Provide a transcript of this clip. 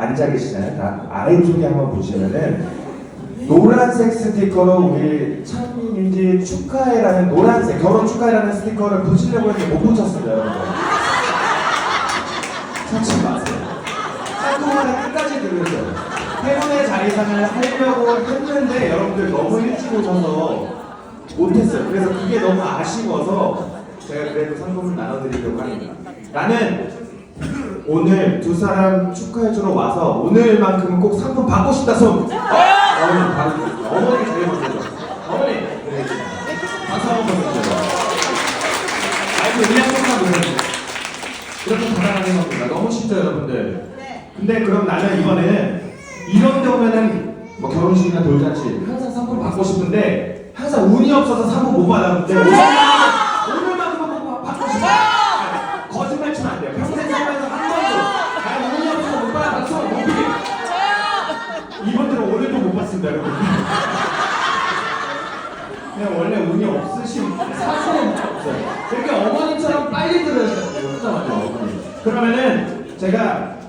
앉아 계시잖아요. 다 아래쪽에 한번 보시면은 노란색 스티커로 우리 창민지 축하해라는 노란색 결혼 축하해라는 스티커를 붙이려고 했는데 못 붙였습니다, 여러분들. 찾지 마세요. 한동안에 끝까지 들으세요. 행운의 자리상을 하려고 했는데 여러분들 너무 일찍 오셔서 못했어요. 그래서 그게 너무 아쉬워서 제가 그래도 상품을 나눠드리려고 합니다. 나는 오늘 두 사람 축하해주러 와서 오늘만큼은 꼭 상품 받고 싶다 손. 어머니 바로 드릴게요. 어머니 제일 먼저. 어머니. 네. 박수 한번 보내주세요. 아이고 그냥 똑같아 보세요. 그렇게 가능하게 겁니다. 너무 쉽죠 여러분들. 근데 그럼 나는 이번에는 이런 데 오면은 뭐 결혼식이나 돌잔치 항상 상품 받고 싶은데 항상 운이 없어서 상품 못 받았는데 봤습니다 여러분. 그냥 원래 운이 없으신 사실은 없어요. 이렇게 어머니처럼 빨리 들으셔야 돼요. 어머니. 그러면은 제가